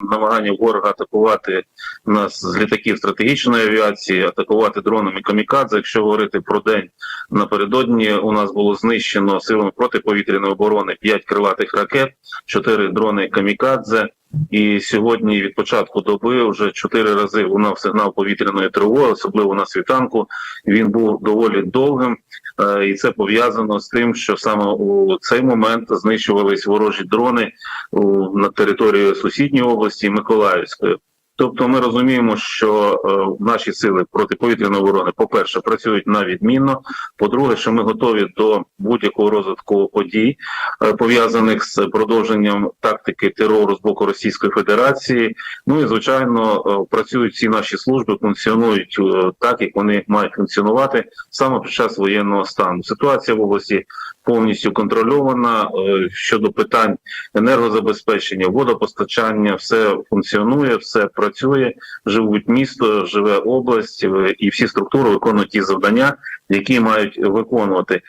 намагання ворога атакувати нас з літаків стратегічної авіації, атакувати дронами камікадзе. Якщо говорити про день напередодні, у нас було знищено силами протиповітряної оборони 5 крилатих ракет, 4 дрони камікадзе. І сьогодні від початку доби вже чотири рази лунав сигнал повітряної тривоги, особливо на світанку. Він був доволі довгим, е, і це пов'язано з тим, що саме у цей момент знищувались ворожі дрони на території сусідньої області Миколаївської. Тобто, ми розуміємо, що е, наші сили протиповітряної оборони, по-перше, працюють на відмінно. По-друге, що ми готові до будь-якого розвитку подій, е, пов'язаних з продовженням тактики терору з боку Російської Федерації. Ну і звичайно, е, працюють всі наші служби, функціонують е, так, як вони мають функціонувати саме під час воєнного стану. Ситуація в області повністю контрольована е, щодо питань енергозабезпечення, водопостачання, все функціонує, все працює. Живуть місто, живе область, е, і всі структури виконують ті завдання, які мають виконувати.